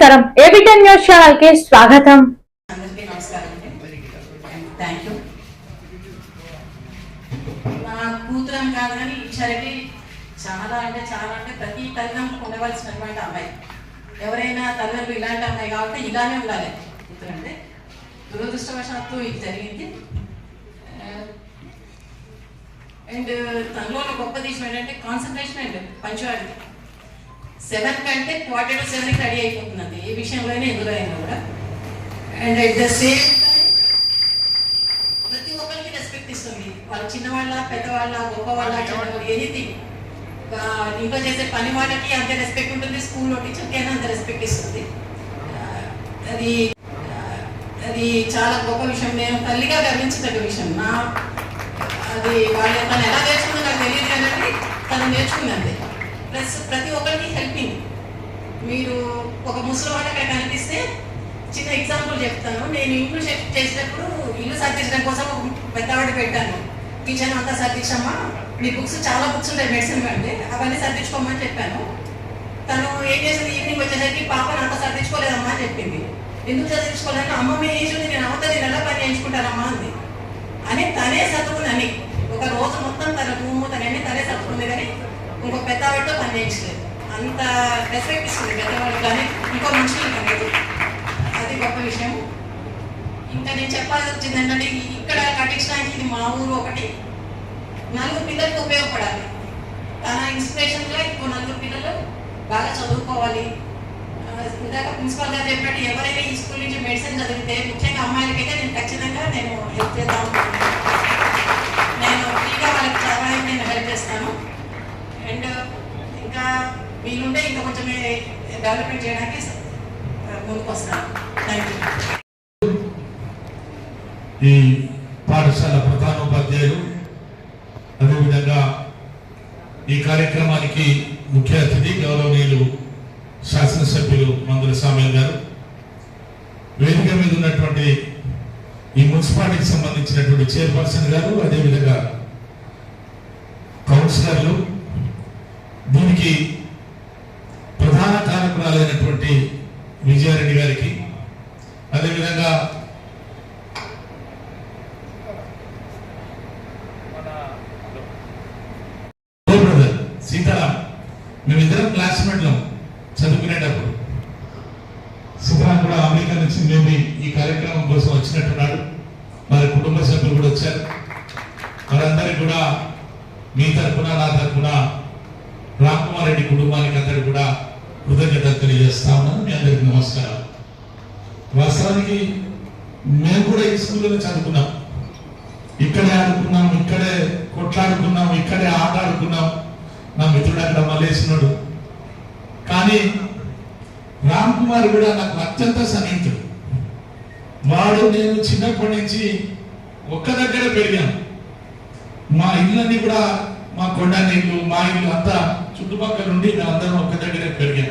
నమస్కారం. ఏబిటెన్ న్యూస్ ఛానల్కి స్వాగతం. అందరికీ నమస్కారం అండి థ్యాంక్ యూ మా కూతురని కాదు కానీ ఈ చాలా అంటే చాలా అంటే ప్రతి తల్లిదండ్రులకు ఉండవలసినటువంటి అమ్మాయి. ఎవరైనా తల్లిదండ్రులు ఇలాంటి అమ్మాయి కాబట్టి ఇలానే ఉండాలి. కూతురంటే దురదృష్టవశాత్తు ఇది జరిగింది. Uh, అండ్ తనలో గొప్ప విషయం ఏంటంటే కాన్సన్ట్రేషన్ అండ్ పంచువాలిటీ సెవెన్ కంటే క్వార్టర్ టు సెవెన్కి రెడీ అయిపోతుందండి ఏ విషయంలో అయినా ఎందులో అయినా కూడా అండ్ అట్ ద సేమ్ ప్రతి ఒక్కరికి రెస్పెక్ట్ ఇస్తుంది. వాళ్ళు చిన్నవాళ్ళ పెద్దవాళ్ళ గొప్పవాళ్ళ చిన్నవాళ్ళ ఎనీథింగ్ ఇంట్లో చేసే పని వాళ్ళకి అంతే రెస్పెక్ట్ ఉంటుంది. స్కూల్లో టీచర్కి అయినా అంత రెస్పెక్ట్ ఇస్తుంది. అది అది చాలా గొప్ప విషయం. నేను తల్లిగా గర్వించదగ్గ విషయం. నా అది వాళ్ళ తను ఎలా నేర్చుకుందో నాకు తెలియదు కానీ తను నేర్చుకుంది అంతే ప్లస్ ప్రతి ఒక్కరికి హెల్పింగ్ మీరు ఒక ముసలివాడు అక్కడ కనిపిస్తే చిన్న ఎగ్జాంపుల్ చెప్తాను. నేను ఇల్లు షిఫ్ట్ చేసినప్పుడు ఇల్లు సర్దించడం కోసం ఒక పెద్దవాడు పెట్టాను. కిచెన్ అంతా సర్దించమ్మా. మీ బుక్స్ చాలా బుక్స్ ఉంటాయి మెడిసిన్ కంటే అవన్నీ సర్దించుకోమని చెప్పాను. తను ఏం చేసింది? ఈవినింగ్ వచ్చేసరికి పాపను అంతా సర్దించుకోలేదమ్మా అని చెప్పింది. ఎందుకు సర్దించుకోలేదు అమ్మ మీ ఏజ్ ఉంది. నేను అవతల నేను ఎలా పని చేయించుకుంటానమ్మా అంది. అని తనే సర్దుకుంది అని ఒక రోజు మొత్తం తన రూము తనని తనే చదువుకుంది కానీ ఇంకో పెద్దవాడితో పని చేయించలేదు. అంత రెస్పెక్ట్ ఇస్తుంది పెద్దవాళ్ళు కానీ ఇంకో మనుషులు కానీ అది గొప్ప విషయం. ఇంకా నేను చెప్పాల్సి వచ్చింది ఏంటంటే ఇక్కడ కట్టించడానికి ఇది మా ఊరు ఒకటి. నలుగురు పిల్లలకు ఉపయోగపడాలి. తన ఇన్స్పిరేషన్గా ఇంకో నలుగురు పిల్లలు బాగా చదువుకోవాలి. ఇందాక ప్రిన్సిపల్ గారు చెప్పినట్టు ఎవరైనా ఈ స్కూల్ నుంచి మెడిసిన్ చదివితే ముఖ్యంగా అమ్మాయిలకైతే నేను ఖచ్చితంగా నేను హెల్ప్ చేద్దాం నేను ఫ్రీగా వాళ్ళకి చదవడానికి నేను హెల్ప్ చేస్తాను. అండ్ ఇంకా మీరుండే ఇంకా కొంచెం డెవలప్మెంట్ చేయడానికి ముందుకు వస్తాను థ్యాంక్ యూ ఈ పాఠశాల ప్రధానోపాధ్యాయులు అదేవిధంగా ఈ కార్యక్రమానికి ముఖ్య అతిథి గౌరవనీయులు శాసనసభ్యులు మందుల సామ్యం గారు. వేదిక మీద ఉన్నటువంటి ఈ మున్సిపాలిటీకి సంబంధించినటువంటి చైర్పర్సన్ గారు అదేవిధంగా కౌన్సిలర్లు దీనికి ప్రధాన కారకురాలైనటువంటి విజయారెడ్డి గారికి అదేవిధంగా సీతారాం మేమిద్దరం క్లాస్మేట్లం చదువుకునేటప్పుడు. సీతారాం కూడా అమెరికా నుంచి మేము ఈ కార్యక్రమం కోసం వచ్చినట్టున్నాడు. వారి కుటుంబ సభ్యులు కూడా వచ్చారు. వారందరికీ కూడా మీ తరఫున నా తరఫున రామ్ కుమార్ రెడ్డి కుటుంబానికి అందరికి కూడా కృతజ్ఞతలు తెలియజేస్తా ఉన్నాను. మీ అందరికి నమస్కారం వాస్తవానికి మేము కూడా ఈ స్కూల్లో చదువుకున్నాం. ఇక్కడే ఆడుకున్నాం ఇక్కడే కొట్లాడుకున్నాం ఇక్కడే ఆట ఆడుకున్నాం నా మిత్రుడు అక్కడ మళ్ళేసినాడు కానీ రామ్ కుమార్ కూడా నాకు అత్యంత సన్నిహితుడు. వాడు నేను చిన్నప్పటి నుంచి ఒక్క దగ్గర పెరిగాను. మా ఇళ్ళన్నీ కూడా మా కొండ నీళ్ళు మా ఇల్లు అంతా చుట్టుపక్కల నుండి మేమందరం ఒక దగ్గర పెరిగాం.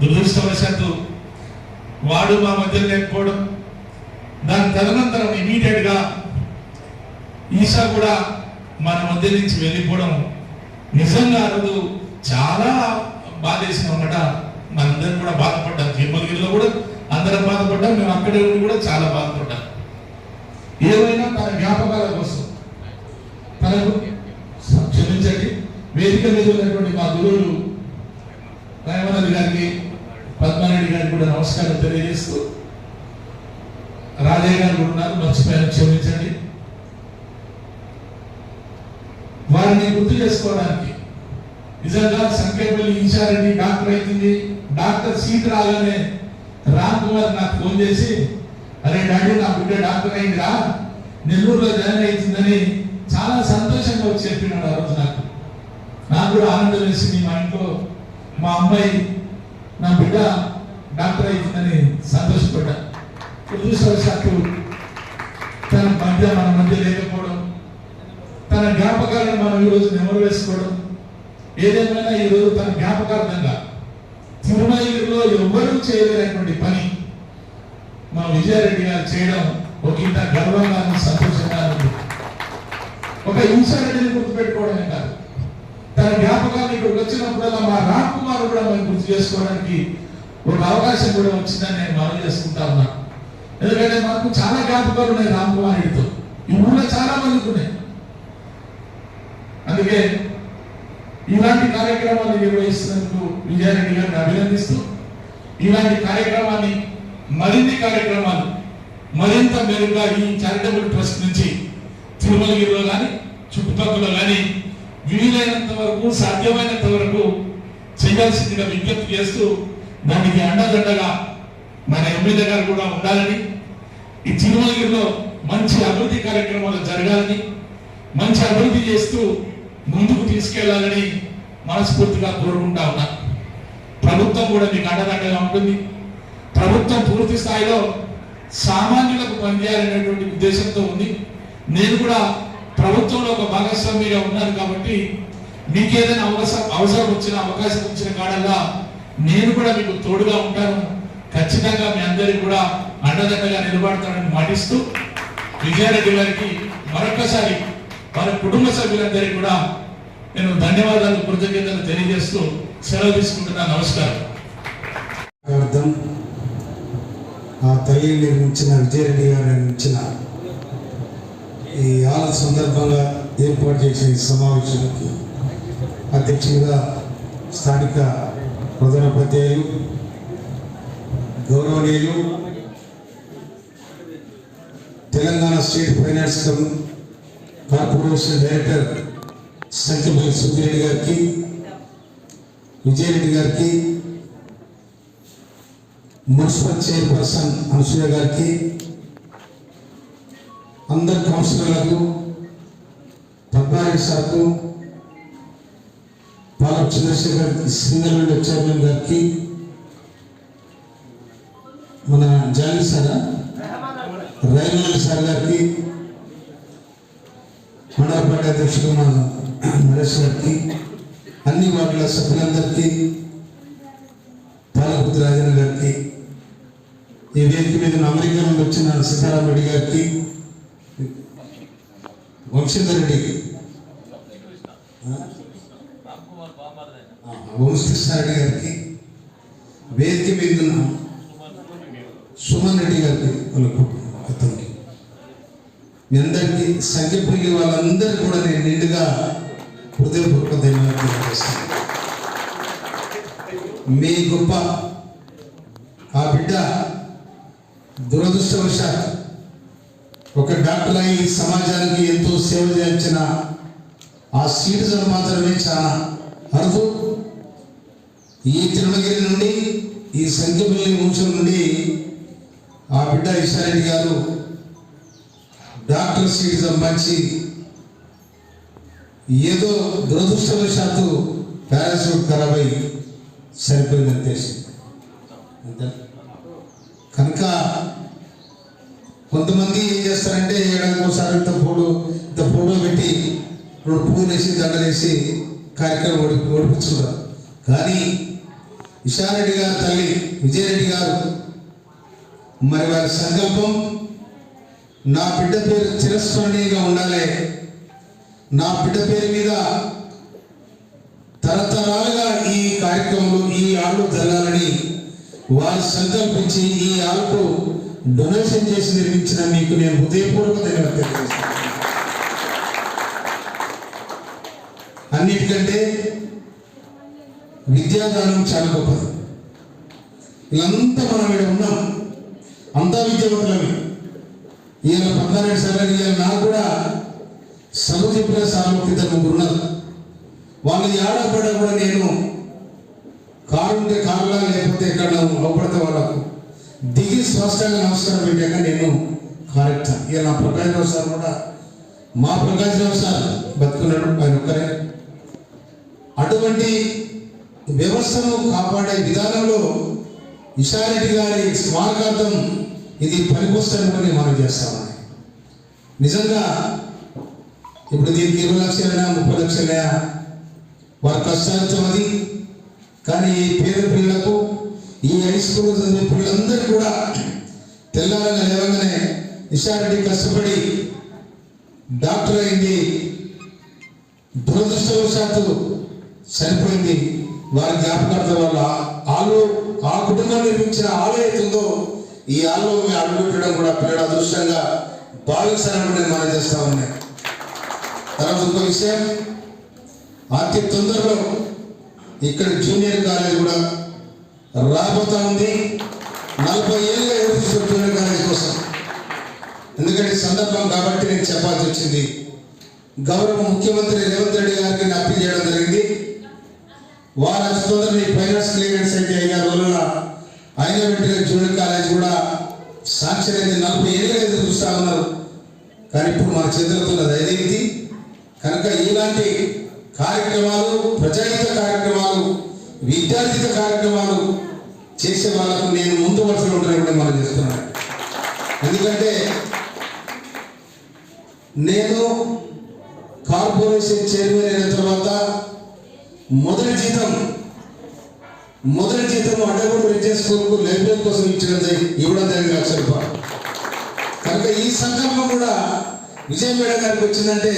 దురదృష్టవశాత్తు వాడు మా మధ్య లేకపోవడం దాని తదనంతరం ఇమీడియట్గా ఈశా కూడా మన మధ్య నుంచి వెళ్ళిపోవడం నిజంగా ఆ రోజు చాలా బాధేసిన ఉన్నట మనందరం కూడా బాధపడ్డాం. తిరుమలగిరిలో కూడా అందరం బాధపడ్డాం. మేము అక్కడే ఉండి కూడా చాలా బాధపడ్డాం. ఏమైనా తన జ్ఞాపకాల కోసం తనకు వేదిక మీద ఉన్నటువంటి మా గురువులు రాయమన్నది గారికి పద్మారెడ్డి గారికి కూడా నమస్కారం తెలియజేస్తూ రాజయ్య గారు ఉన్నారు. మర్చిపోయాను క్షమించండి. వారిని గుర్తు చేసుకోవడానికి నిజంగా సంఖ్యపల్లి ఈశారెడ్డి డాక్టర్ అయింది డాక్టర్ సీట్ రాగానే రామ్ కుమార్ నాకు ఫోన్ చేసి అరే డాడీ నా బిడ్డ డాక్టర్ అయిందిరా. నెల్లూరులో జాయిన్ అవుతుందని చాలా సంతోషంగా వచ్చి చెప్పినాడు ఆ రోజు నాకు. నాకు కూడా ఆనందం వేసింది మా ఇంట్లో మా అమ్మాయి నా బిడ్డ డాక్టర్ అవుతుందని సంతోషపడ్డా. దురదృష్టవశాత్తు తన మధ్య మన మధ్య లేకపోవడం తన జ్ఞాపకాలను మనం ఈరోజు నెమరు వేసుకోవడం ఏదేమైనా ఈరోజు తన జ్ఞాపకార్థంగా తిరుమలగిరిలో ఎవ్వరూ చేయలేనటువంటి పని మా విజయారెడ్డి గారు చేయడం ఒక ఇంత గర్వంగా సంతోషంగా ఒక హింసారెడ్డిని గుర్తుపెట్టుకోవడమే కాదు జ్ఞాపకాన్ని ఇక్కడికి వచ్చినప్పుడల్లా మా రామ్ కుమార్ కూడా మేము గుర్తు చేసుకోవడానికి ఒక అవకాశం కూడా వచ్చిందని నేను మనం చేసుకుంటా ఉన్నా. ఎందుకంటే మనకు చాలా జ్ఞాపకాలు ఉన్నాయి రామ్ కుమార్ రెడ్డితో ఈ ఊళ్ళో చాలా మందికి ఉన్నాయి. అందుకే ఇలాంటి కార్యక్రమాలు నిర్వహిస్తున్నందుకు విజయారెడ్డి గారిని అభినందిస్తూ ఇలాంటి కార్యక్రమాన్ని మరిన్ని కార్యక్రమాలు మరింత మెరుగ్గా ఈ చారిటబుల్ ట్రస్ట్ నుంచి తిరుమలగిరిలో కానీ చుట్టుపక్కల కానీ వీలైనంత వరకు సాధ్యమైనంత వరకు చేయాల్సిందిగా విజ్ఞప్తి చేస్తూ దానికి అండదండగా మన ఎమ్మెల్యే గారు కూడా ఉండాలని ఈ తిరుమలగిరిలో మంచి అభివృద్ధి కార్యక్రమాలు జరగాలని మంచి అభివృద్ధి చేస్తూ ముందుకు తీసుకెళ్ళాలని మనస్ఫూర్తిగా కోరుకుంటా ఉన్నా. ప్రభుత్వం కూడా మీకు అండదండగా ఉంటుంది. ప్రభుత్వం పూర్తి స్థాయిలో సామాన్యులకు పనిచేయాలనేటువంటి ఉద్దేశంతో ఉంది. నేను కూడా ప్రభుత్వంలో ఒక భాగస్వామిగా ఉన్నారు కాబట్టి మీకు ఏదైనా అవసరం అవసరం వచ్చిన అవకాశం వచ్చిన కాడల్లా నేను కూడా మీకు తోడుగా ఉంటాను. ఖచ్చితంగా మీ అందరికీ కూడా అండదండగా నిలబడతానని మాటిస్తూ విజయారెడ్డి గారికి మరొకసారి వారి కుటుంబ సభ్యులందరికీ కూడా నేను ధన్యవాదాలు కృతజ్ఞతలు తెలియజేస్తూ సెలవు తీసుకుంటున్నాను నమస్కారం. అర్థం. ఆ తల్లి నిర్మించిన విజయరెడ్డి గారు నిర్మించిన ఈ ఆల సందర్భంగా ఏర్పాటు చేసే సమావేశానికి అధ్యక్షులుగా స్థానిక ప్రధానోపాధ్యాయులు గౌరవనీయులు Telangana state finance corporation director Sankhyapalli Subbireddy గారికి విజయరెడ్డి గారికి మున్సిపల్ చైర్పర్సన్ అనసూయ గారికి అందరు కౌన్సిలర్లకు పద్మారెడ్డి సార్కు పాల చంద్రశేఖర్ సింగర్ నుండి చైర్మన్ గారికి మన జాలి సారా రైల్వే సార్ గారికి మండలపాటి అధ్యక్షుడు మన నరేష్ గారికి అన్ని వార్డుల సభ్యులందరికీ పాలకుర్తి రాజన్న గారికి ఈ వేదిక మీద అమెరికా నుండి వచ్చిన సీతారాం రెడ్డి గారికి వంశీధర్ రెడ్డికి వంశకృష్ణారెడ్డి గారికి వేదిక మీద ఉన్న సుమన్ రెడ్డి గారికి వాళ్ళ అతనికి. మీ అందరికీ సంఖ్యపల్లి వాళ్ళందరికీ కూడా నేను నిండుగా హృదయపూర్వక ధన్యవాదాలు తెలియజేస్తాను మీ గొప్ప ఆ బిడ్డ దురదృష్టవశాత్ ఒక డాక్టర్ అయి ఈ సమాజానికి ఎంతో సేవ చేయించిన ఆ సీటిజన్ మాత్రమే చాలా అరుదు. ఈ తిరుమలగిరి నుండి ఈ సంఖ్యపల్లి వంశం నుండి ఆ బిడ్డ ఇషారెడ్డి గారు డాక్టర్ సీట్ సంపాదించి ఏదో దురదృష్టవశాత్తు పారాసూట్ ఖరాబ్ అయి సరిపోయింది తెలిసింది. కనుక కొంతమంది ఏం చేస్తారంటే ఏడాది ఒకసారి ఇంత ఫోటో ఇంత ఫోటో పెట్టి రెండు పూలు వేసి దండలేసి కార్యక్రమం ఓడి ఓడిపించుకున్నారు కానీ ఇషారెడ్డి గారు తల్లి విజయరెడ్డి గారు మరి వారి సంకల్పం నా బిడ్డ పేరు చిరస్మరణీయంగా ఉండాలి. నా బిడ్డ పేరు మీద తరతరాలుగా ఈ కార్యక్రమంలో ఈ ఆళ్ళు జరగాలని వారు సంకల్పించి ఈ ఆలకు డొనేషన్ చేసి నిర్మించిన మీకు నేను హృదయపూర్వక ధన్యవాదాలు తెలియజేస్తున్నాను. అన్నిటికంటే విద్యాదానం చాలా గొప్పది. వీళ్ళంతా మనం ఇక్కడ ఉన్నాం. అంతా విద్యావంతులమే. ఈయన పద్నాలుగు సార్ ఇవాళ నాకు కూడా సభ చెప్పిన సార్లు ఇద్దరు ముగ్గురు ఉన్నారు. వాళ్ళది ఆడపడ కూడా నేను కారు ఉంటే కారులా లేకపోతే ఎక్కడ అవపడితే వాళ్ళకు దిగి స్పష్టంగా నమస్కారం పెట్టాక నేను కరెక్ట్. ఇక నా ప్రకాశరావు సార్ కూడా. మా ప్రకాశరావు సార్ బతుకున్నాడు ఆయన ఒక్కరే. అటువంటి వ్యవస్థను కాపాడే విధానంలో ఇషారెడ్డి గారి స్మారకార్థం ఇది పనికొస్తానని మనం చేస్తామని నిజంగా ఇప్పుడు దీనికి ఇరవై లక్షలైనా ముప్పై లక్షలైనా వారి కష్టాలతో అది కానీ ఈ పేద పిల్లలకు ఈ హై స్కూల్ చదివే పిల్లలందరూ కూడా తెల్లారని లేవగానే ఇషారెడ్డి కష్టపడి డాక్టర్ అయింది. దురదృష్టవశాత్తు చనిపోయింది. వారి జ్ఞాపకార్థం వల్ల ఆలో ఆ కుటుంబం నిర్మించిన ఆలయతుందో ఈ ఆలో మేము అడుగుపెట్టడం కూడా పిల్లల అదృష్టంగా భావించాలని నేను మనం చేస్తా ఉన్నాయి తర్వాత ఇంకో విషయం అతి తొందరలో ఇక్కడ జూనియర్ కాలేజ్ కూడా రాబోతా ఉంది నలభై ఏళ్ళ ఎదురు చూస్తున్న జూనియర్ కోసం. ఎందుకంటే సందర్భం కాబట్టి నేను చెప్పాల్సి వచ్చింది. గౌరవ ముఖ్యమంత్రి రేవంత్ రెడ్డి గారికి నేను అప్పీల్ చేయడం జరిగింది. వారు అతి తొందరగా ఈ ఫైనాన్స్ క్లియరెన్స్ అయితే అయిన రోజున అయిన వెంటనే జూనియర్ కాలేజ్ కూడా సాంక్షన్ అయితే నలభై ఏళ్ళుగా ఎదురు చూస్తా ఉన్నారు. కానీ ఇప్పుడు మన చేతులతో ఉన్నది కనుక ఇలాంటి కార్యక్రమాలు ప్రజాహిత కార్యక్రమాలు విద్యార్థిత కార్యక్రమాలు చేసే వాళ్ళకు నేను ముందు వరుసలో ఉంటానని కూడా మనం చేస్తున్నాను ఎందుకంటే నేను కార్పొరేషన్ చైర్మన్ అయిన తర్వాత మొదటి జీతం మొదటి జీతం అడ్డగూడు విద్యా స్కూల్కు లైబ్రరీ కోసం ఇచ్చిన ఇవ్వడం జరిగింది లక్ష రూపాయలు కనుక ఈ సంకల్పం కూడా విజయ మేడం గారికి వచ్చిందంటే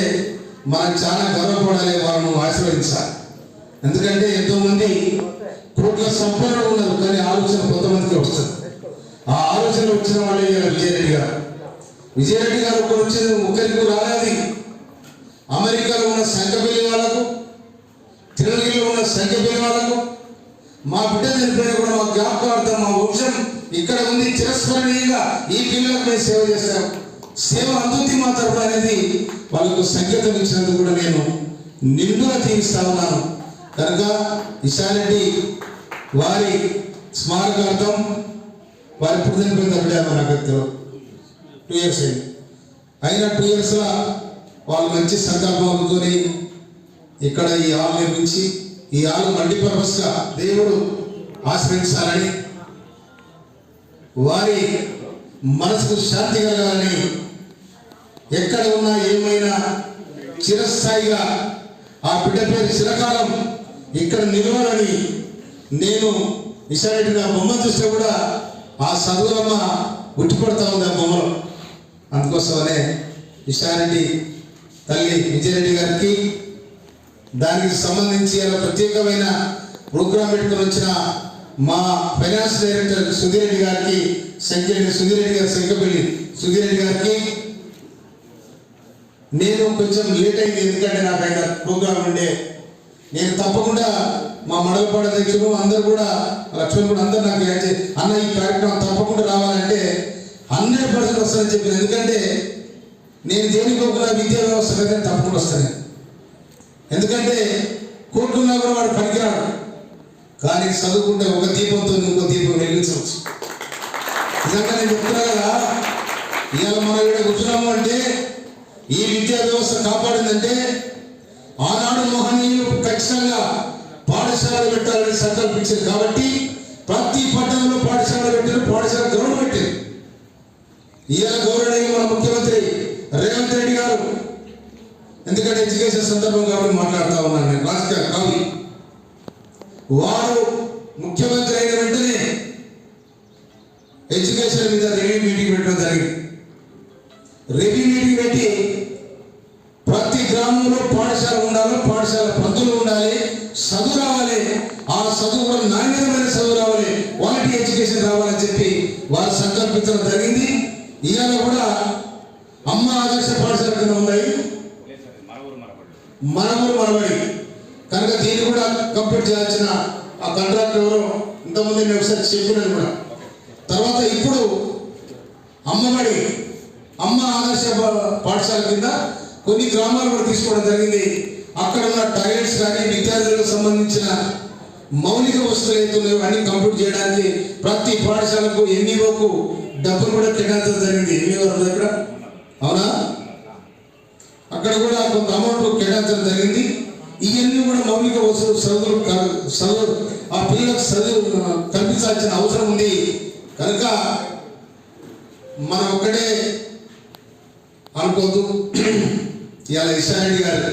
మనం చాలా గర్వపడాలి వాళ్ళను ఆశీర్వదించాలి. ఎందుకంటే ఎంతో మంది కోట్ల సంపన్న ఉన్నారు కానీ ఆలోచన కొంతమందికి వస్తుంది. ఆ ఆలోచన వచ్చిన వాళ్ళే విజయరెడ్డి గారు. విజయరెడ్డి గారు ఒకరు వచ్చింది ఒకరికి రాలేదు. అమెరికాలో ఉన్న సంఖ్యపల్లి వాళ్ళకు తిరునగిరిలో ఉన్న సంఖ్యపల్లి వాళ్ళకు మా బిడ్డ చనిపోయిన కూడా మా జ్ఞాపకార్థం మా వంశం ఇక్కడ ఉంది చిరస్మరణీయంగా ఈ పిల్లలకు మేము సేవ చేస్తాం. సేవ అందుతుంది మా తరపున అనేది వాళ్ళకు సంకేతం ఇచ్చినందుకు కూడా నేను నిండుగా తీరుస్తా ఉన్నాను. కనుక ఇషారెడ్డి వారి స్మారకార్థం వారి ఇప్పుడు చనిపోయిన తప్పిడాము నాకు టూ ఇయర్స్ అయింది. అయినా టూ ఇయర్స్లో వాళ్ళు మంచి సంకల్పం ఇక్కడ ఈ హాల్ నిర్మించి ఈ హాల్ మల్టీపర్పస్గా దేవుడు ఆశ్రయించాలని వారి మనసుకు శాంతి కలగాలని ఎక్కడ ఉన్నా ఏమైనా చిరస్థాయిగా ఆ బిడ్డ పేరు చిరకాలం ఇక్కడ నిలవాలని నేను ఇషారెడ్డి నా బొమ్మ చూస్తే కూడా ఆ చదువులమ్మ ఉట్టిపడతా ఉంది ఆ బొమ్మలో. అందుకోసమనే విశారెడ్డి తల్లి విజయరెడ్డి గారికి దానికి సంబంధించి అలా ప్రత్యేకమైన ప్రోగ్రాం పెట్టుకుని వచ్చిన మా ఫైనాన్స్ డైరెక్టర్ సుధీర్ రెడ్డి గారికి సంఖ్య సుధీర్ రెడ్డి గారి శంఖపల్లి సుధీర్ రెడ్డి గారికి నేను కొంచెం లేట్ అయింది ఎందుకంటే నాకు ఆయన ప్రోగ్రాం ఉండే నేను తప్పకుండా మా మండలపాడ అధ్యక్షుడు అందరు కూడా లక్ష్మణ్ కూడా అందరు నాకు అన్న ఈ కార్యక్రమం తప్పకుండా రావాలంటే హండ్రెడ్ పర్సెంట్ వస్తానని చెప్పాను. ఎందుకంటే నేను దేనికోకుండా ఒక విద్యా వ్యవస్థ మీద తప్పకుండా వస్తాను. ఎందుకంటే కోరుకున్నా కూడా వాడు పనికిరాడు. కానీ చదువుకుంటే ఒక దీపంతో ఇంకో దీపం వెలిగించవచ్చు. నిజంగా నేను చెప్తున్నా కదా ఇవాళ మనం ఇక్కడ కూర్చున్నాము అంటే ఈ విద్యా వ్యవస్థ కాపాడిందంటే ఆనాడు మోహనీయులు ఖచ్చితంగా పాఠశాలలు పెట్టాలని సంకల్పించారు. కాబట్టి ప్రతి పట్టణంలో పాఠశాల పెట్టారు పాఠశాల గ్రౌండ్ పెట్టారు. ఇవాళ గౌరవనీయ మన ముఖ్యమంత్రి రేవంత్ రెడ్డి గారు. ఎందుకంటే ఎడ్యుకేషన్ సందర్భం కాబట్టి మాట్లాడుతూ ఉన్నాను నేను. రాజకీయ కవి వారు ముఖ్యమంత్రి అయిన వెంటనే ఎడ్యుకేషన్ మీద రివ్యూ మీటింగ్ పెట్టడం జరిగింది రివ్యూ మీటింగ్ పెట్టి ప్రతి గ్రామంలో పాఠశాల ఉండాలి పాఠశాల పంతులు ఉండాలి చదువు రావాలి ఆ చదువు కూడా నాణ్యతమైన చదువు రావాలి క్వాలిటీ ఎడ్యుకేషన్ రావాలని చెప్పి వారు సంకల్పించడం జరిగింది ఇవాళ కూడా అమ్మ ఆదర్శ పాఠశాల కింద ఉన్నాయి మనము మనబడి కనుక దీన్ని కూడా కంప్లీట్ చేయాల్సిన ఆ కాంట్రాక్టర్ ఎవరో ఇంతకుముందు నేను ఒకసారి చెప్పినాను కూడా తర్వాత ఇప్పుడు అమ్మబడి అమ్మ ఆదర్శ పాఠశాల కింద కొన్ని గ్రామాలు కూడా తీసుకోవడం జరిగింది. అక్కడ ఉన్న టాయిలెట్స్ కానీ విద్యార్థులకు సంబంధించిన మౌలిక వస్తువులు అయితే అన్ని కంప్లీట్ చేయడానికి ప్రతి పాఠశాలకు ఎన్ఈఓకు డబ్బులు కూడా కేటాయించడం జరిగింది. ఎన్ఈఓ దగ్గర అవునా? అక్కడ కూడా కొంత అమౌంట్ కేటాయించడం జరిగింది. ఇవన్నీ కూడా మౌలిక వసతులు చదువులు చదువు ఆ పిల్లలకు చదువు కల్పించాల్సిన అవసరం ఉంది. కనుక మనం ఒక్కడే అనుకోవద్దు. ఇవాళ ఇషారెడ్డి గారి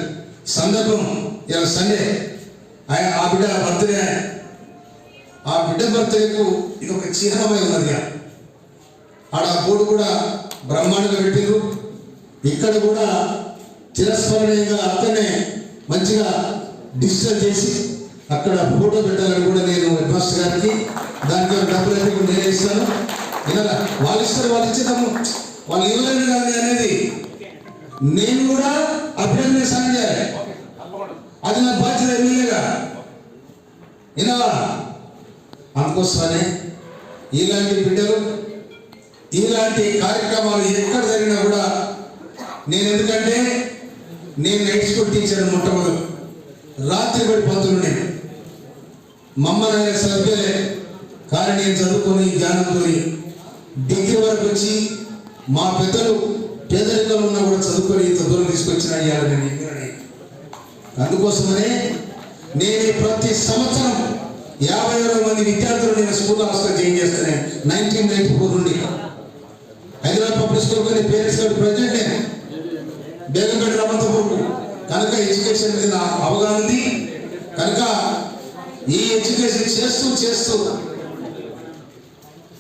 సందర్భం ఇవాళ సండే. ఆయన ఆ బిడ్డ బర్త్డే. ఆ బిడ్డ బర్త్డేకు ఇది ఒక చిహ్నమై ఉన్నది ఆడ బోర్డు కూడా బ్రహ్మాండంగా పెట్టిండ్రు ఇక్కడ కూడా చిరస్మరణీయంగా అక్కడనే మంచిగా డిజిటల్ చేసి అక్కడ ఫోటో పెట్టాలని కూడా నేను హెడ్ మాస్టర్ గారికి దానికి డబ్బులు అయితే ఇప్పుడు నేనే ఇస్తాను. ఇలా వాళ్ళు ఇస్తారు వాళ్ళు ఇచ్చేదాము వాళ్ళు ఇవ్వలేదు కానీ అనేది నేను కూడా అభినందన సాయం చేయాలి. అది నా బాధ్యత ఎమ్మెల్యేగా. ఇలా అందుకోసమనే ఇలాంటి బిడ్డలు ఇలాంటి కార్యక్రమాలు ఎక్కడ జరిగినా కూడా నేను ఎందుకంటే నేను నైట్ స్కూల్ టీచర్ మొట్టమొదటి. రాత్రి పడి పంతులు నేను మమ్మల్ని సభ్యులే. కానీ నేను చదువుకొని జ్ఞానంతో డిగ్రీ వరకు వచ్చి మా పెద్దలు పేదరికంలో ఉన్నా కూడా చదువుకొని ఇంత దూరం తీసుకొచ్చిన ఇవాళ నేను అందుకోసమనే నేను ప్రతి సంవత్సరం యాభై అరవై మంది విద్యార్థులు నేను స్కూల్ హాస్టల్ జాయిన్ చేస్తానే నైన్టీన్ నైన్టీ ఫోర్ నుండి. హైదరాబాద్ పబ్లిక్ స్కూల్ కానీ పేరెంట్స్ గారి ప్రజెంట్ నేను. బేగంపేట రమంతపూర్ కనుక ఎడ్యుకేషన్ మీద అవగాహన ఉంది. కనుక ఈ ఎడ్యుకేషన్ చేస్తూ చేస్తూ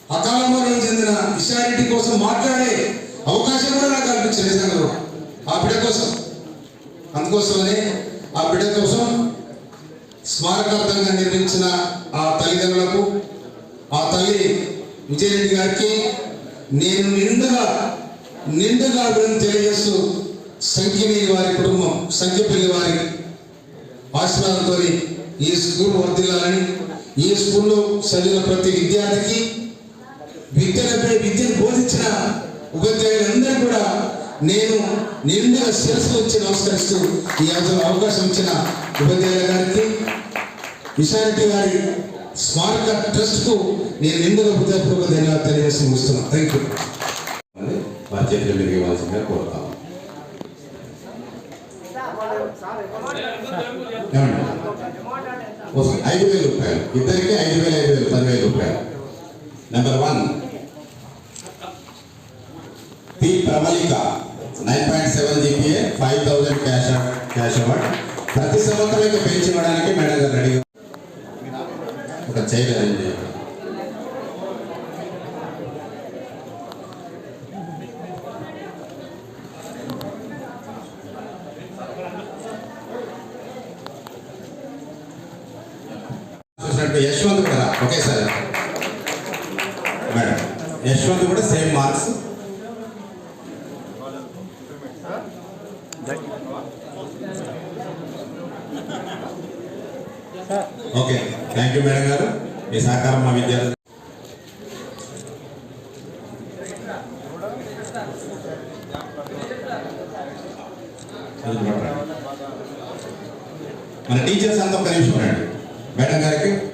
అకాల మరణం చెందిన విషయానిటీ కోసం మాట్లాడే అవకాశం కూడా నాకు కల్పించింది నిజంగా ఆ బిడ్డ కోసం. అందుకోసమనే ఆ బిడ్డ కోసం స్మారకార్థంగా నిర్మించిన ఆ తల్లిదండ్రులకు ఆ తల్లి విజయరెడ్డి గారికి నేను నిండుగా నిండుగా అభివృద్ధి తెలియజేస్తూ సంఖ్యని వారి కుటుంబం సంఖ్యపల్లి వారి ఆశీర్వాదంతో ఈ స్కూల్ వర్దిల్లాలని ఈ స్కూల్లో చదివిన ప్రతి విద్యార్థికి విద్యలపై విద్యను బోధించిన ఉపాధ్యాయులందరూ కూడా నేను నిండుగా శిరస్సు వచ్చి నమస్కరిస్తూ ఈ అవసరం అవకాశం ఇచ్చిన ఉపాధ్యాయుల గారికి విశారెడ్డి గారి స్మారక ట్రస్ట్కు నేను నిండుగా హృదయపూర్వక ధన్యవాదాలు తెలియజేసి ముస్తున్నాను థ్యాంక్ యూ అని ఇవ్వాల్సిందిగా కోరుతాం ఐదు వేల రూపాయలు. ఇద్దరికి ఐదు వేల ఐదు వేలు పదివేల రూపాయలు. Number one ప్రమలిక nine point seven GPA five thousand cash cash award. ప్రతి సంవత్సరం ఇంకా పెంచి ఇవ్వడానికి మేడం గారు రెడీగా ఒక చైర్ అరేంజ్ చేయాలి చూసినట్టు యశ్వంత్ కూడా ఒకేసారి. మేడం యశ్వంత్ కూడా సేమ్ మార్క్స్. проведена